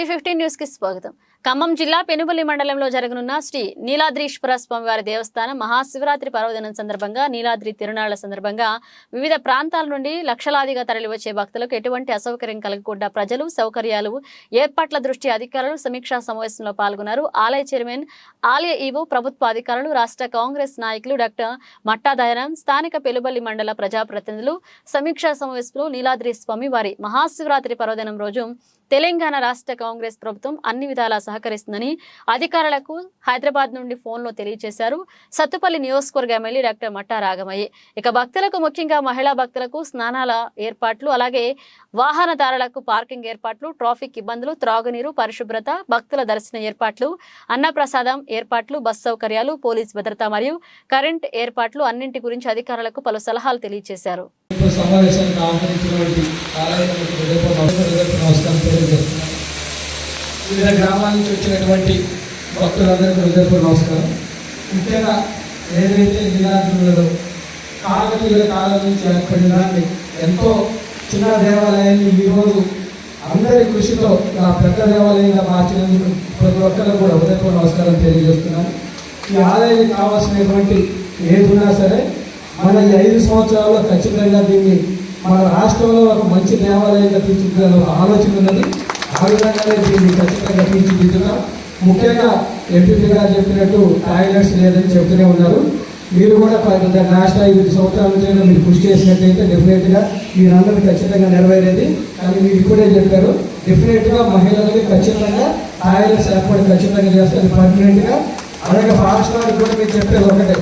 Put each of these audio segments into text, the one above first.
TV fifteen న్యూస్కి స్వాగతం. ఖమ్మం జిల్లా పెనుబల్లి మండలంలో జరగనున్న శ్రీ నీలాద్రీశ్వర స్వామివారి దేవస్థానం మహాశివరాత్రి పర్వదినం సందర్భంగా నీలాద్రి తిరునాళ్ళ సందర్భంగా వివిధ ప్రాంతాల నుండి లక్షలాదిగా తరలివచ్చే భక్తులకు ఎటువంటి అసౌకర్యం కలగకుండా ప్రజలు సౌకర్యాలు ఏర్పాట్ల దృష్టి అధికారులు సమీక్షా సమావేశంలో పాల్గొన్నారు. ఆలయ చైర్మన్ ఆలయ ఈవో ప్రభుత్వ అధికారులు రాష్ట్ర కాంగ్రెస్ నాయకులు డాక్టర్ మట్టా దయారాం స్థానిక పెనుబల్లి మండల ప్రజాప్రతినిధులు సమీక్షా సమావేశంలో నీలాద్రి స్వామి వారి మహాశివరాత్రి పర్వదినం రోజు తెలంగాణ రాష్ట్ర కాంగ్రెస్ ప్రభుత్వం అన్ని విధాలా సహకరిస్తుందని అధికారులకు హైదరాబాద్ నుండి ఫోన్లో తెలియజేశారు. సత్తుపల్లి నియోజకవర్గ ఎమ్మెల్యే డాక్టర్ మట్టా రాగమయ్య ఇక భక్తులకు ముఖ్యంగా మహిళా భక్తులకు స్నానాల ఏర్పాట్లు అలాగే వాహనదారులకు పార్కింగ్ ఏర్పాట్లు ట్రాఫిక్ ఇబ్బందులు త్రాగునీరు పరిశుభ్రత భక్తుల దర్శన ఏర్పాట్లు అన్నప్రసాదం ఏర్పాట్లు బస్ సౌకర్యాలు పోలీస్ భద్రత మరియు కరెంట్ ఏర్పాట్లు అన్నింటి గురించి అధికారులకు పలు సలహాలు తెలియజేశారు ఇప్పుడు సమావేశానికి ఆహ్వానించినటువంటి ఆలయ కమిటీ హృదయపూర్వక హృదయపూర్వక నమస్కారం తెలియజేస్తున్నాను వివిధ గ్రామాల నుంచి వచ్చినటువంటి భక్తులందరికీ హృదయపూర్వ నమస్కారం. ముఖ్యంగా ఏదైతే నీలాద్రులలో కాకతీయుల కాలం నుంచి ఏర్పడిన ఎంతో చిన్న దేవాలయాన్ని ఈరోజు అందరి కృషితో నా పెద్ద దేవాలయంగా మార్చినందుకు ప్రతి ఒక్కరు కూడా హృదయపూర్వ నమస్కారం తెలియజేస్తున్నాను. ఈ ఆలయానికి కావాల్సినటువంటి ఏదున్నా సరే మన ఈ ఐదు సంవత్సరాల్లో ఖచ్చితంగా దీన్ని మన రాష్ట్రంలో ఒక మంచి దేవాలయంగా తీర్చిదిద్దాలని ఆలోచన ఉన్నది. ఆ విధంగానే దీన్ని ఖచ్చితంగా తీర్చిదిద్దుతాం ముఖ్యంగా ఎంపీపీ గారు చెప్పినట్టు టాయిలెట్స్ లేదని చెప్తూనే ఉన్నారు. మీరు కూడా ప- ఐదు సంవత్సరాల నుంచి మీరు కృషి చేసినట్టయితే డెఫినెట్గా మీరందరూ ఖచ్చితంగా నెరవేరేది. కానీ మీరు ఇప్పుడే చెప్పారు డెఫినెట్గా మహిళలకి ఖచ్చితంగా టాయిలెట్స్ ఏర్పాటు ఖచ్చితంగా చేస్తారు. పర్మనెంట్గా అలాగే ఫారెస్ట్ వారికి కూడా మీరు చెప్పేది ఒకటే.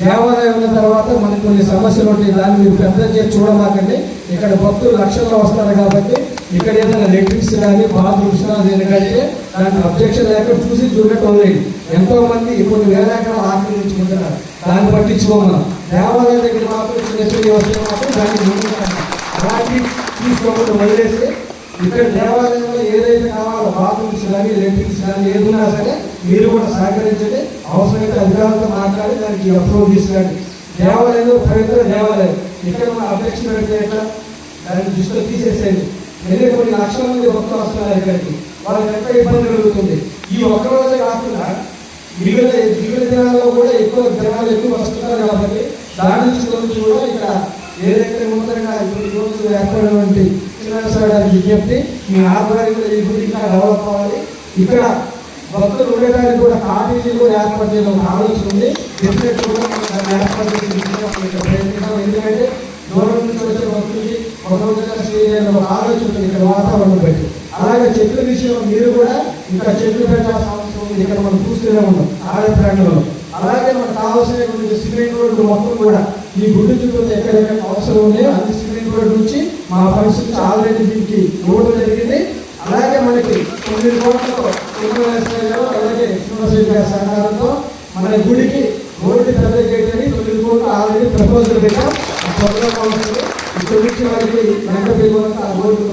దేవాలయం తర్వాత మనకు కొన్ని సమస్యలు ఉంటాయి. దాన్ని మీరు పెద్ద చేసి చూడమాకండి. ఇక్కడ భక్తులు లక్షల్లో వస్తారు కాబట్టి ఇక్కడ ఏదైనా లెట్రిన్స్ కానీ బాత్రూమ్స్ కానీ ఎందుకంటే దానికి అబ్జెక్షన్ లేక చూసి చూడటం లేదు. ఎంతో మంది కొన్ని వేల ఎకరాలు ఆక్రమించుకుంటున్నారు. దాన్ని పట్టించుకోమన్నాం దేవాలయం దగ్గర మాత్రం చిన్న చిన్న వస్తే మాత్రం దాన్ని అలాగే అలాంటి తీసుకోకుండా వదిలేసి ఇక్కడ దేవాలయంలో ఏదైతే కావాలో బాత్రూమ్స్ కానీ లెట్రిన్స్ కానీ ఏదైనా సరే మీరు కూడా సహకరించండి. అవసరమైతే అధికారులతో మాట్లాడి దానికి అప్రూవ్ తీసుకురండి దేవాలయం పవిత్ర దేవాలయం. ఇక్కడ మన అపేక్ష పెడితే ఎట్లా దాన్ని దృష్టిలో తీసేసేయండి. వెళ్ళే కొన్ని లక్షల మంది భక్తులు వస్తున్నారు ఇక్కడికి. వాళ్ళకి ఎంత ఇబ్బంది కలుగుతుంది? ఈ ఒక్క రోజే కాకుండా మిగిలిన మిగిలిన దినాల్లో కూడా ఎక్కువ జనాలు ఎక్కువ వస్తున్నారు కాబట్టి దాని నుంచి గురించి కూడా ఇక్కడ ఏదైతే నూతనంగా ఇప్పుడు రోజు ఏర్పడినటువంటి చిన్న విజ్ఞప్తి మీ ఆధ్వర్యంలో ఈ గుడి ఇంకా డెవలప్ అవ్వాలి. ఇక్కడ భక్తులు ఉండడానికి కూడా కాటేజీలు కూడా ఏర్పాటు చేయడం ఒక ఆలోచన ఉంది. డెఫినెట్ కూడా ఏర్పాటు చేసి ప్రయత్నిస్తాం. ఎందుకంటే దూరం నుంచి వచ్చే భక్తులకి ఒక రోజుగా చేయాలని ఒక ఆలోచన ఉంటుంది ఇక్కడ వాతావరణం బట్టి. అలాగే చెట్ల విషయం మీరు కూడా ఇంకా చెట్లు పెట్టాల్సిన అవసరం ఉంది. ఇక్కడ మనం చూస్తూనే ఉన్నాం ఆలయ ప్రాంగణంలో అలాగే మనకు కావాల్సినటువంటి సిమెంట్ రోడ్డు మొత్తం కూడా ఈ గుడి చుట్టూ ఎక్కడెక్కడ అవసరం ఉన్నాయో అన్ని సిమెంట్ రోడ్డు నుంచి మా పరిస్థితి ఆల్రెడీ దీనికి రోడ్డు జరిగింది అలాగే మనకి తొమ్మిది కోట్లతో కుటుంబ అలాగే శ్రీనివాసరెడ్డి గారి సహకారంతో మన గుడికి రోడ్డు పెద్ద గేట్ అని తొమ్మిది కోట్లు ఆల్రెడీ ప్రపోజల్ పెట్టాం. ఇక్కడ నుంచి వారికి వెంట పేరుకు ఆ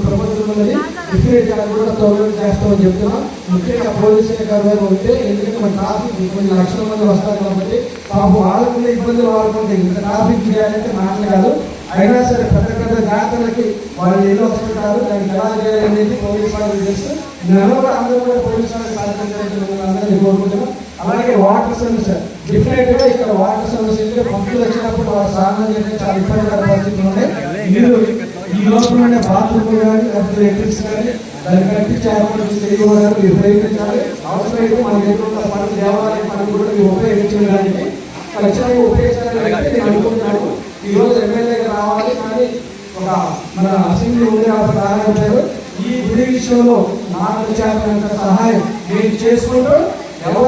ప్రపోజల్ ఉన్నది. డిఫరెంట్ కూడా త్వరలో చేస్తామని చెప్తున్నాం. ముఖ్యంగా పోలీసు గారు ఉంటే ఎందుకంటే మన ట్రాఫిక్ కొన్ని లక్షల మంది వస్తారు కాబట్టి పాపం వాళ్ళకు ఇబ్బందులు వాళ్ళకుంటే ఇంత ట్రాఫిక్ చేయాలంటే మాటలు కాదు. అయినా సరే పెద్ద పెద్ద జాతరలకి వాళ్ళు ఏదో వస్తుంటారు దానికి ఎలా చేయాలనేది పోలీసు తెలుసు. నెలలో కూడా అందరూ కూడా పోలీసు వాళ్ళకి సహకరించాలని కోరుకుంటున్నాం. అలాగే వాటర్ సమస్య. డిఫరెంట్ ఇక్కడ వాటర్ సమస్య పంపులు వచ్చినప్పుడు వారు స్నానం చేయడం చాలా ఇబ్బందికర పరిస్థితులు ఉన్నాయి. మీరు ఈ లోపల ఉండే బాత్రూమ్లు కానీ లేకపోతే ఎలక్ట్రిక్స్ కానీ దాన్ని కట్టించారు ఏర్పాటు చేయగలరు మీరు ప్రయత్నించాలి అవసరమైతే మన దగ్గర ఉన్న పనులు దేవాలయం పనులు కూడా మీరు ఉపయోగించడానికి ఖచ్చితంగా ఉపయోగించాలని నేను అనుకుంటున్నాను. ఈ రోజు ఎమ్మెల్యేగా రావాలి కానీ ఒక మన అసెంబ్లీ ఉంది కాబట్టి రాకపోయారు ఈ గుడి విషయంలో నాకు చేతనంత సహాయం నేను చేసుకుంటూ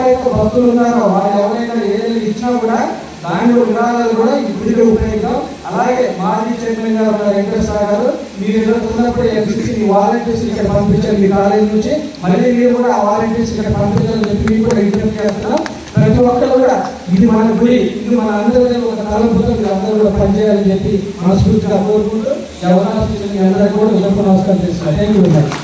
ఎవరైతే భక్తులు ఉన్నారో వాళ్ళు ఎవరైనా ఏదైనా ఇచ్చినా కూడా దానిలో విధానాలు కూడా ఈ గుడిలో ఉపయోగిద్దాం. అలాగే మాజీ చైర్మన్ గారు ఉన్నారు వెంకటేశ్వర గారు మీరు ఇలా ఉన్నప్పుడు ఎంసీసీ వాలంటీర్స్ ఇక్కడ పంపించారు మీ కాలేజ్ నుంచి. మళ్ళీ మీరు కూడా ఆ వాలంటీర్స్ ఇక్కడ పంపించాలని చెప్పి మీరు కూడా విజ్ఞప్తి చేస్తున్నాం. ప్రతి ఒక్కరు కూడా ఇది మన గుడి ఇది మన అందరి ఒక తలంపుతో మీరు అందరూ కూడా పనిచేయాలని చెప్పి మనస్ఫూర్తిగా కోరుకుంటూ ఎవరైనా అందరికీ కూడా విజయ నమస్కారం చేస్తున్నాను థ్యాంక్ యూ